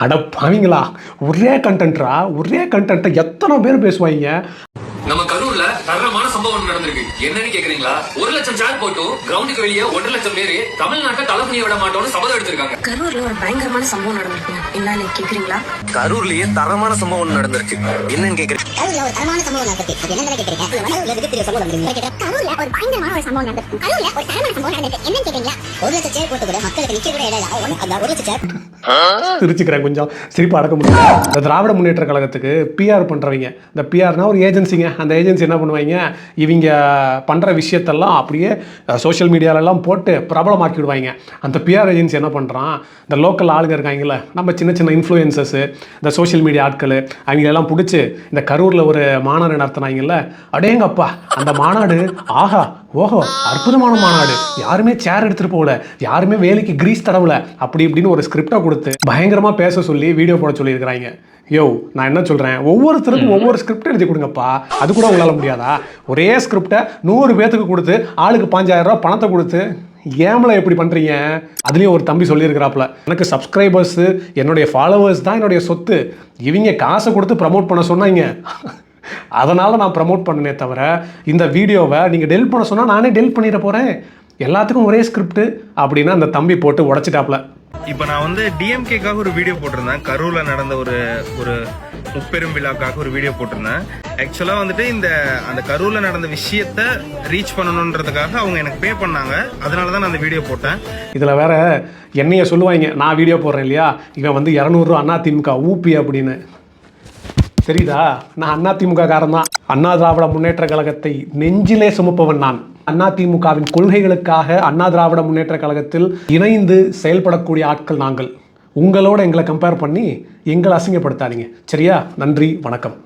அட பாவீங்களா ஒரே கண்டென்ட்ரா ஒரே கண்டென்ட்டை எத்தனை பேர் பேசுவாங்க நம்ம கரூர்ல தரமான சம்பவம் நடந்திருக்கு. என்னன்னு கேக்குறீங்களா? ஒரு லட்சம் சேர் போட்டு கிரவுண்டுக்கு வெளியே ஒன்றரை லட்சம் பேரு தமிழ்நாட்டை தலைமுடிய விட மாட்டோம்னு சபதம் எடுத்திருக்காங்க. கரூர்ல ஒரு பயங்கரமான சம்பவம் நடந்திருக்குங்க என்னன்னு கேக்குறீங்களா? கரூர்லயே தரமான சம்பவம் நடந்திருக்கு. என்னன்னு கேக்குறேன் கரூர்ல ஒரு தரமான சம்பவம் நடந்திருக்கு. அது என்னன்னு கேக்குறீங்க? கரூர்ல மிகப்பெரிய சம்பவம் நடந்திருக்கு கரூர்ல ஒரு பயங்கரமான ஒரு சம்பவம் நடந்திருக்கு. கரூர்ல ஒரு தரமான சம்பவம் நடந்திருக்கு. என்னன்னு கேக்குறீங்க ஒரு லட்சம் சேர் போட்டு கூட மக்களுக்கு நிக்க கூட இடம் இல்ல. அந்த ஒரு லட்சம் சேர் சிரிச்சுக்கிறேன் கொஞ்சம். சிரிப்பு அடக்க முடியல. இந்த திராவிட முன்னேற்ற கழகத்துக்கு பிஆர் பண்ணுறவங்க இந்த பிஆர்னா ஒரு ஏஜென்சிங்க அந்த ஏஜென்சி என்ன பண்ணுவாங்க? இவங்க பண்ணுற விஷயத்தெல்லாம் அப்படியே சோஷியல் மீடியாலெல்லாம் போட்டு பிரபலமாக்கி விடுவாங்க அந்த பிஆர் ஏஜென்சி என்ன பண்ணுறான் இந்த லோக்கல் ஆளுங்க இருக்காங்கல்ல நம்ம சின்ன சின்ன இன்ஃப்ளூயன்சஸ்ஸு இந்த சோஷியல் மீடியா ஆட்கள் அவங்களெல்லாம் பிடிச்சி இந்த கரூரில் ஒரு மாநாடு நடத்துனாங்கல்ல அடேங்கப்பா அந்த மாநாடு ஆஹா ஓஹோ அற்புதமான மாநாடு. யாருமே சேர் எடுத்துட்டு போகல யாருமே வேலைக்கு கிரீஸ் தடவல அப்படி இப்படின்னு ஒரு ஸ்கிரிப்டை கொடுத்து பயங்கரமாக பேச சொல்லி வீடியோ போட சொல்லியிருக்கிறாங்க. யோ நான் என்ன சொல்றேன்? ஒவ்வொருத்தருக்கும் ஒவ்வொரு ஸ்கிரிப்ட் எழுதி கொடுங்கப்பா. அது கூட உங்களால முடியாதா? ஒரே ஸ்கிரிப்டை நூறு பேத்துக்கு கொடுத்து ஆளுக்கு பாஞ்சாயிரம் ரூபாய் பணத்தை கொடுத்து ஏமலை எப்படி பண்றீங்க? அதுலயும் ஒரு தம்பி சொல்லியிருக்கிறாப்புல எனக்கு சப்ஸ்கிரைபர்ஸ் என்னுடைய ஃபாலோவர்ஸ் தான் என்னுடைய சொத்து. இவங்க காசை கொடுத்து ப்ரமோட் பண்ண சொன்னாங்க. அதனால் நான் ப்ரமோட் பண்ணனே தவிர இந்த வீடியோவை நீங்கள் டெல் பண்ண சொன்னால் நானே டெல் பண்ணிட போகிறேன் எல்லாத்துக்கும் ஒரே ஸ்கிரிப்ட் அப்படின்னா அந்த தம்பி போட்டு உடச்சிட்டாப்ல இப்போ நான் வந்து டிஎம்கேக்காக ஒரு வீடியோ போட்டிருந்தேன். கரூரில் நடந்த ஒரு ஒரு முப்பெரும் விழாக்காக ஒரு வீடியோ போட்டிருந்தேன். ஆக்சுவலாக வந்துட்டு இந்த அந்த கரூரில் நடந்த விஷயத்த ரீச் பண்ணணுன்றதுக்காக அவங்க எனக்கு பே பண்ணாங்க. அதனால தான் நான் அந்த வீடியோ போட்டேன். இதில் வேற என்னைய சொல்லுவாங்க நான் வீடியோ போடுறேன் இல்லையா? இவன் வந்து இரநூறுவா அண்ணா திமுக ஊப்பி அப்படின்னு. தெரியுதா? நான் அண்ணா திமுக காரன் தான். அண்ணா திராவிட முன்னேற்ற கழகத்தை நெஞ்சிலே சுமப்பவன் நான். அண்ணா திமுகவின் கொள்கைகளுக்காக அண்ணா திராவிட முன்னேற்ற கழகத்தில் இணைந்து செயல்படக்கூடிய ஆட்கள் நாங்கள். உங்களோட எங்களை கம்பேர் பண்ணி எங்களை அசிங்கப்படுத்தாதீங்க. சரியா? நன்றி வணக்கம்.